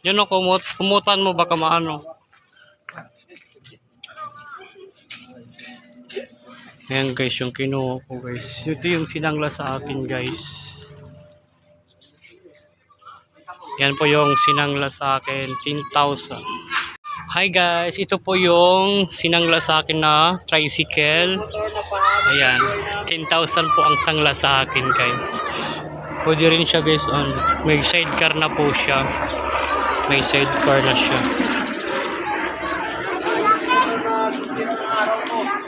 Yun o, kumut kumutan mo baka maano. Ayan guys, yung kinuha ko guys. Ito yung sinangla sa akin guys. Yan po yung sinangla sa akin, 10,000. Hi guys, ito po yung sinangla sa akin na tricycle. Ayan, 10,000 po ang sangla sa akin guys. Pwede rin siya guys, on. may sidecar na po siya. May sidecar na siya.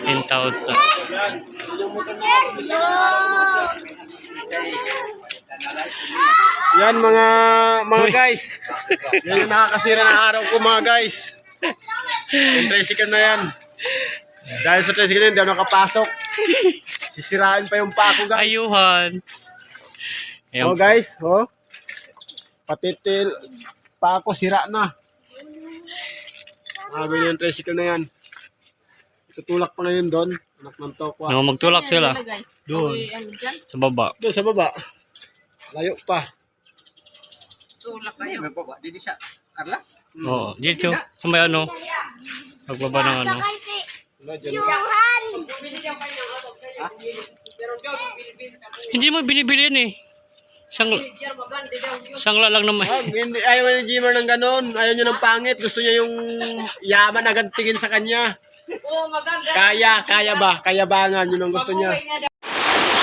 10,000. Yan mga mga Uy. guys. Yan yung nakakasira ng araw ko mga guys. Yung tricycle na yan. Dahil sa tricycle na yan, hindi ako nakapasok. Sisirain pa yung pa ko guys. Ayuhan. Oh guys, oh. Patitil. Pa ako sira na. Sabi niya yung tricycle na yan. Tutulak pa ngayon doon. Anak ng tokwa. No, magtulak sila. Doon. Ano? Sa baba. Doon sa baba. Layo pa. Tulak kayo. Didi siya. Carla? Oo. Dito. Sa may ano. Pagbaba ng ano. Dyan. Hindi mo binibili yan eh. Isang, isang lalang naman. Ah, hindi, ayaw ni Jimmer ng ganun. Ayaw niya ng pangit. Gusto niya yung yaman agad tingin sa kanya. Maganda. Kaya, kaya ba? Kayabangan. Yun ang gusto niya.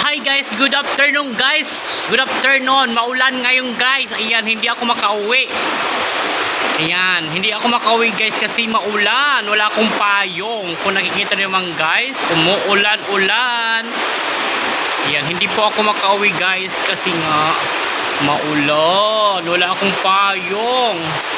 Hi guys, good afternoon guys. Good afternoon. Maulan ngayon guys. Ayan, hindi ako makauwi. Ayan, hindi ako makauwi guys kasi maulan. Wala akong payong. Kung nakikita niyo naman guys, umuulan-ulan. Ayan, hindi po ako makauwi guys kasi nga maulan. Wala akong payong.